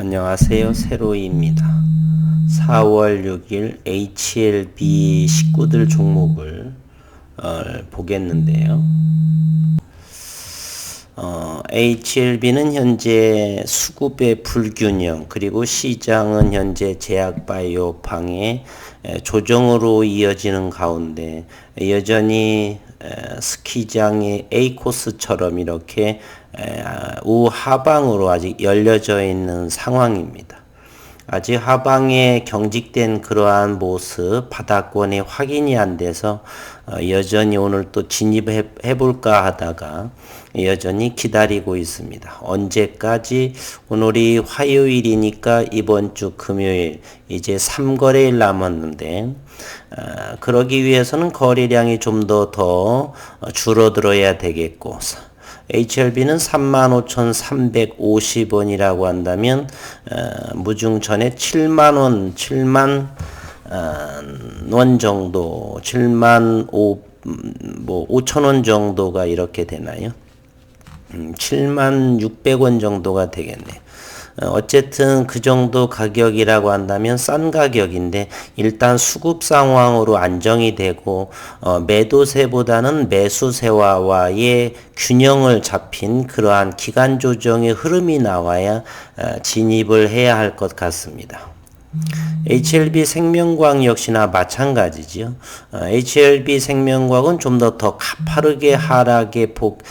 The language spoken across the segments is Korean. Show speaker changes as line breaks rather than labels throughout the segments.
안녕하세요. 세로이입니다. 4월 6일 HLB 식구들 종목을 어, 보겠는데요. 어, HLB는 현재 수급의 불균형 그리고 시장은 현재 제약바이오팡의 조정으로 이어지는 가운데 여전히 스키장의 A 코스처럼 이렇게 우하방으로 아직 열려져 있는 상황입니다. 아직 하방에 경직된 그러한 모습 바닥권이 확인이 안 돼서 어, 여전히 오늘 또 진입해 볼까 하다가 여전히 기다리고 있습니다. 언제까지 오늘이 화요일이니까 이번 주 금요일 이제 3거래일 남았는데 어, 그러기 위해서는 거래량이 좀 더더 줄어들어야 되겠고 HLB는 35,350원이라고 한다면 어, 무중천에 7만 원, 7만 어, 원 정도, 7만 5, 뭐 5천 원 정도가 이렇게 되나요? 음, 7만 600원 정도가 되겠네요. 어, 어쨌든 그 정도 가격이라고 한다면 싼 가격인데 일단 수급 상황으로 안정이 되고 어, 매도세보다는 매수세와의 균형을 잡힌 그러한 기간 조정의 흐름이 나와야 어, 진입을 해야 할 것 같습니다. HLB 생명과학 역시나 마찬가지죠. 어, HLB 생명과학은 좀 더 더 가파르게 하락의 폭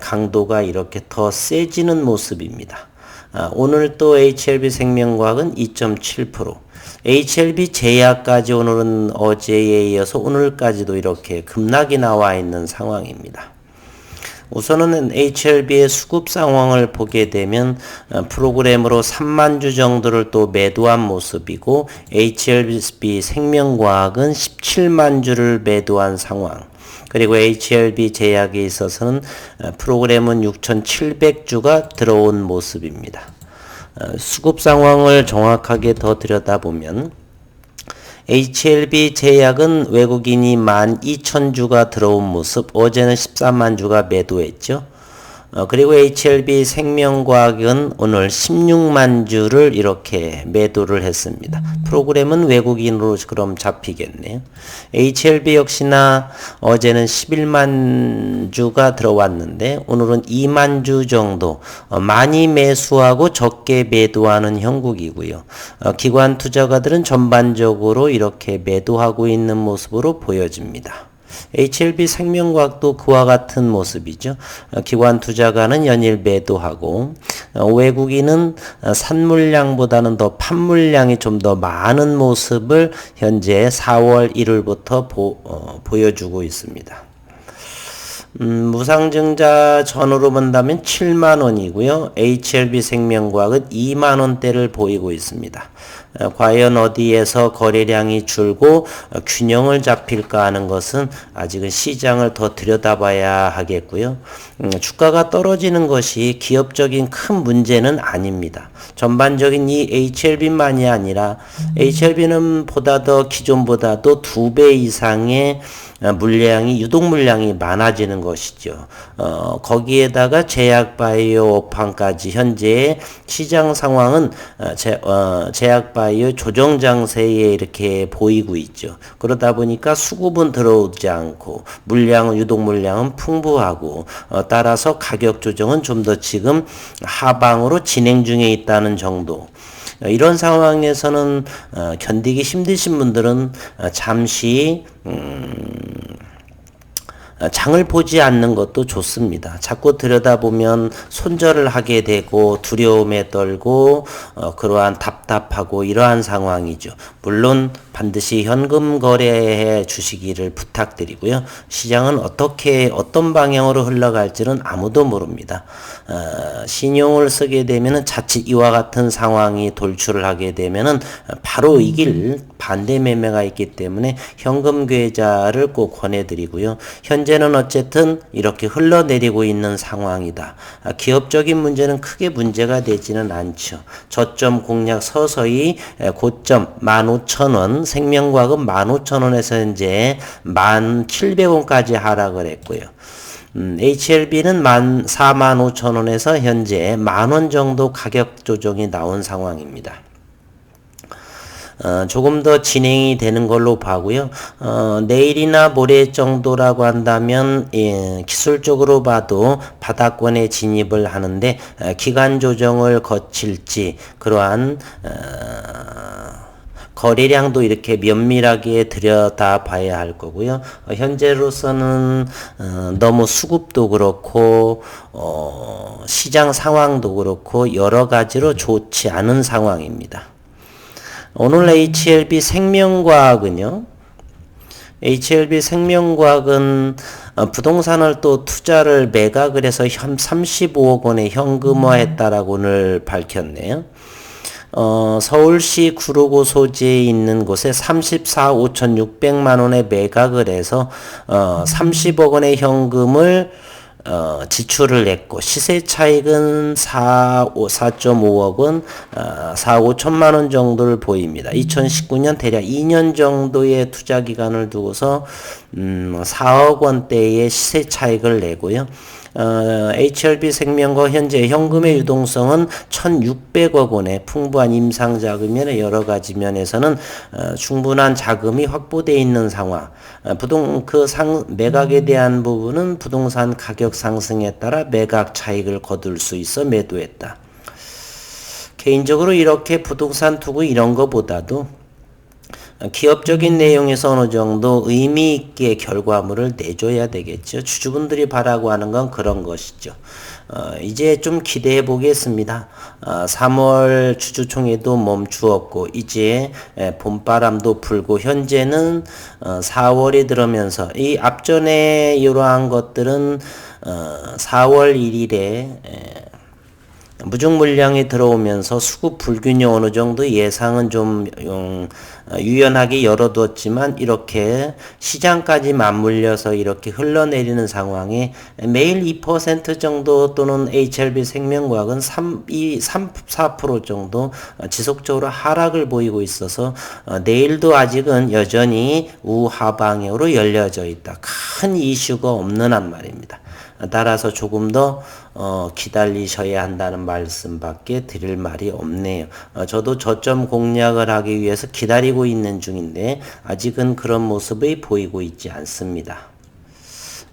강도가 이렇게 더 세지는 모습입니다. 아, 오늘 또 HLB 생명과학은 2.7%, HLB 제약까지 오늘은 어제에 이어서 오늘까지도 이렇게 급락이 나와 있는 상황입니다. 우선은 HLB의 수급 상황을 보게 되면 어, 프로그램으로 3만 주 정도를 또 매도한 모습이고 HLB 생명과학은 17만 주를 매도한 상황. 그리고 HLB 제약에 있어서는 어, 프로그램은 6,700주가 들어온 모습입니다. 어, 수급 상황을 정확하게 더 들여다보면 HLB 제약은 외국인이 12,000주가 들어온 모습, 어제는 13만 주가 매도했죠. 어, 그리고 HLB 생명과학은 오늘 16만 주를 이렇게 매도를 했습니다. 프로그램은 외국인으로 그럼 잡히겠네요. HLB 역시나 어제는 11만 주가 들어왔는데 오늘은 2만 주 정도 어, 많이 매수하고 적게 매도하는 형국이고요. 어, 기관 투자가들은 전반적으로 이렇게 매도하고 있는 모습으로 보여집니다. HLB 생명과학도 그와 같은 모습이죠. 어, 기관 투자가는 연일 매도하고 어, 외국인은 어, 산물량보다는 더 판물량이 좀 더 많은 모습을 현재 4월 1일부터 보, 어, 보여주고 있습니다. 음, 무상증자 전후로 본다면 7만 원이고요. HLB 생명과학은 2만 원대를 보이고 있습니다. 어, 과연 어디에서 거래량이 줄고 어, 균형을 잡힐까 하는 것은 아직은 시장을 더 들여다봐야 하겠고요. 음, 주가가 떨어지는 것이 기업적인 큰 문제는 아닙니다. 전반적인 이 HLB만이 아니라 HLB는 보다 더 기존보다도 두 배 이상의 어, 물량이 유동 물량이 많아지는 것이죠. 어, 거기에다가 제약 바이오 업황까지 현재 시장 상황은 어, 제, 어, 제약 바이오 조정 장세에 이렇게 보이고 있죠. 그러다 보니까 수급은 들어오지 않고 물량은 유동 물량은 풍부하고 어, 따라서 가격 조정은 좀 더 지금 하방으로 진행 중에 있다는 정도. 어, 이런 상황에서는 어, 견디기 힘드신 분들은 어, 잠시 음, 장을 보지 않는 것도 좋습니다. 자꾸 들여다보면 손절을 하게 되고 두려움에 떨고 어, 그러한 답답하고 이러한 상황이죠. 물론 반드시 현금 거래해 주시기를 부탁드리고요. 시장은 어떻게 어떤 방향으로 흘러갈지는 아무도 모릅니다. 어, 신용을 쓰게 되면은 자칫 이와 같은 상황이 돌출을 하게 되면은 바로 이길 반대 매매가 있기 때문에 현금 계좌를 꼭 권해드리고요. 현재는 어쨌든 이렇게 흘러내리고 있는 상황이다. 아, 기업적인 문제는 크게 문제가 되지는 않죠. 저점 공략 서서히 고점 15,000원, 생명과금 15,000원에서 현재 1,700원까지 하락을 했고요. 음, HLB는 만 4만 5천 원에서 현재 만원 정도 가격 조정이 나온 상황입니다. 어, 조금 더 진행이 되는 걸로 봐고요. 어, 내일이나 모레 정도라고 한다면 예, 기술적으로 봐도 바닥권에 진입을 하는데 어, 기간 조정을 거칠지 그러한 어, 거래량도 이렇게 면밀하게 들여다 봐야 할 거고요. 어, 현재로서는 어, 너무 수급도 그렇고 어, 시장 상황도 그렇고 여러 가지로 좋지 않은 상황입니다. 오늘 HLB 생명과학은요. HLB 생명과학은 어, 부동산을 또 투자를 매각을 해서 35억 원의 현금화했다라고 오늘 밝혔네요. 어, 서울시 구로구 소지에 있는 곳에 34, 5,600만 원에 매각을 해서 어, 30억 원의 현금을 어, 지출을 했고 시세 차익은 4, 4.5억 원, 어, 4, 5천만 원 정도를 보입니다. 2019년 대략 2년 정도의 투자 기간을 두고서 음, 4억 원대의 시세 차익을 내고요. 어, HLB 생명과 현재 현금의 유동성은 1,600억 원의 풍부한 임상 자금이나 여러 가지 면에서는 어, 충분한 자금이 확보되어 있는 상황. 어, 부동 그 상 매각에 대한 부분은 부동산 가격 상승에 따라 매각 차익을 거둘 수 있어 매도했다. 개인적으로 이렇게 부동산 투구 이런 거보다도 기업적인 내용에서 어느 정도 의미 있게 결과물을 내줘야 되겠죠. 주주분들이 바라고 하는 건 그런 것이죠. 어, 이제 좀 기대해 보겠습니다. 어, 3월 주주총회도 멈추었고 이제 에, 봄바람도 불고 현재는 어, 4월이 들어면서 이 앞전에 이러한 것들은 어, 4월 1일에 에, 무중 물량이 들어오면서 수급 불균형 어느 정도 예상은 좀 음, 유연하게 열어두었지만 이렇게 시장까지 맞물려서 이렇게 흘러내리는 상황에 매일 2% 정도 또는 HLB 생명과학은 3, 2, 3, 4% 정도 지속적으로 하락을 보이고 있어서 어, 내일도 아직은 여전히 우하방향으로 열려져 있다. 큰 이슈가 없는 한 말입니다. 따라서 조금 더 어, 기다리셔야 한다는 말씀밖에 드릴 말이 없네요. 어, 저도 저점 공략을 하기 위해서 기다리고 있는 중인데 아직은 그런 모습이 보이고 있지 않습니다.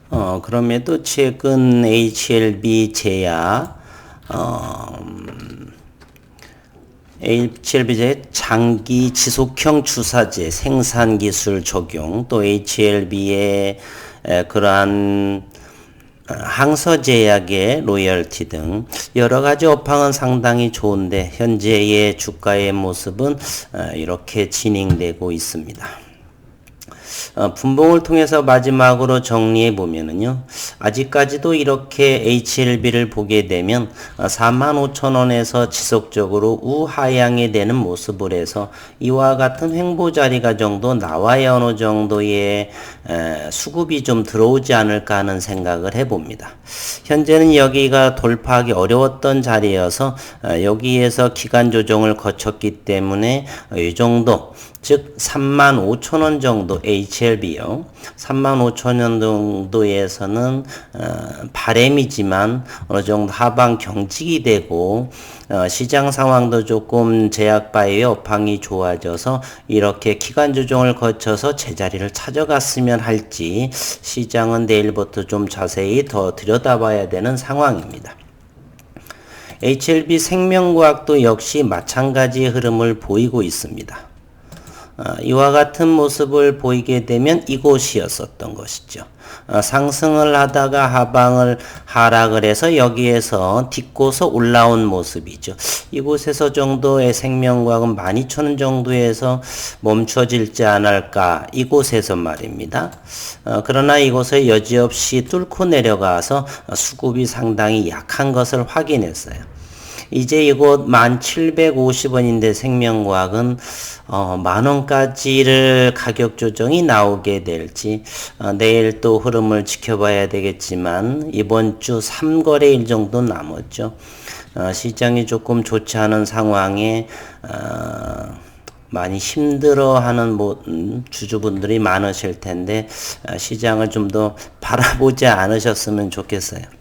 어, 그럼에도 최근 HLB 제야 어, HLB제 장기 지속형 주사제 생산 기술 적용 또 HLB의 그러한 항서제약의 로열티 등 여러 가지 업황은 상당히 좋은데 현재의 주가의 모습은 어, 이렇게 진행되고 있습니다. 어, 분봉을 통해서 마지막으로 정리해 보면은요. 아직까지도 이렇게 HLB를 보게 되면 45,000원에서 어, 지속적으로 우하향이 되는 모습을 해서 이와 같은 횡보 자리가 정도 나와야 어느 정도의 에, 수급이 좀 들어오지 않을까 하는 생각을 해 봅니다. 현재는 여기가 돌파하기 어려웠던 자리여서 어, 여기에서 기간 조정을 거쳤기 때문에 이 정도 즉 3만 5천 원 정도 HLB요. 3만 5천 원 정도에서는 어, 바램이지만 어느 정도 하방 경직이 되고 어, 시장 상황도 조금 제약바의 업황이 좋아져서 이렇게 기간 조정을 거쳐서 제자리를 찾아갔으면 할지 시장은 내일부터 좀 자세히 더 들여다봐야 되는 상황입니다. HLB 생명과학도 역시 마찬가지의 흐름을 보이고 있습니다. 어, 이와 같은 모습을 보이게 되면 이곳이었었던 것이죠. 어, 상승을 하다가 하방을 하락을 해서 여기에서 딛고서 올라온 모습이죠. 이곳에서 정도의 생명과학은 12,000원 정도에서 멈춰질지 않을까 이곳에서 말입니다. 어, 그러나 이곳을 여지없이 뚫고 내려가서 수급이 상당히 약한 것을 확인했어요. 이제 이곳 1750원인데 생명과학은 어, 만원까지를 가격 조정이 나오게 될지 어, 내일 또 흐름을 지켜봐야 되겠지만 이번 주 3거래일 정도 남았죠. 어, 시장이 조금 좋지 않은 상황에 어, 많이 힘들어하는 뭐 음, 주주분들이 많으실 텐데 아, 시장을 좀 더 바라보지 않으셨으면 좋겠어요.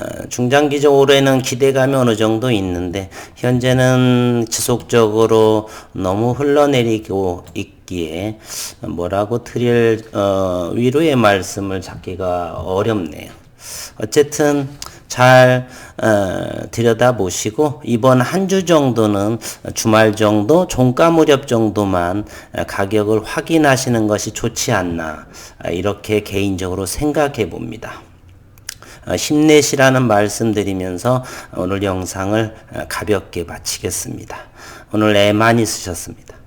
어, 중장기적으로는 기대감이 어느 정도 있는데 현재는 지속적으로 너무 흘러내리고 있기에 뭐라고 드릴 어, 위로의 말씀을 찾기가 어렵네요. 어쨌든 잘 어, 들여다보시고 이번 한 주 정도는 주말 정도 종가 무렵 정도만 가격을 확인하시는 것이 좋지 않나 아, 이렇게 개인적으로 생각해 봅니다. 어, 힘내시라는 말씀드리면서 오늘 영상을 어, 가볍게 마치겠습니다. 오늘 애 많이 쓰셨습니다.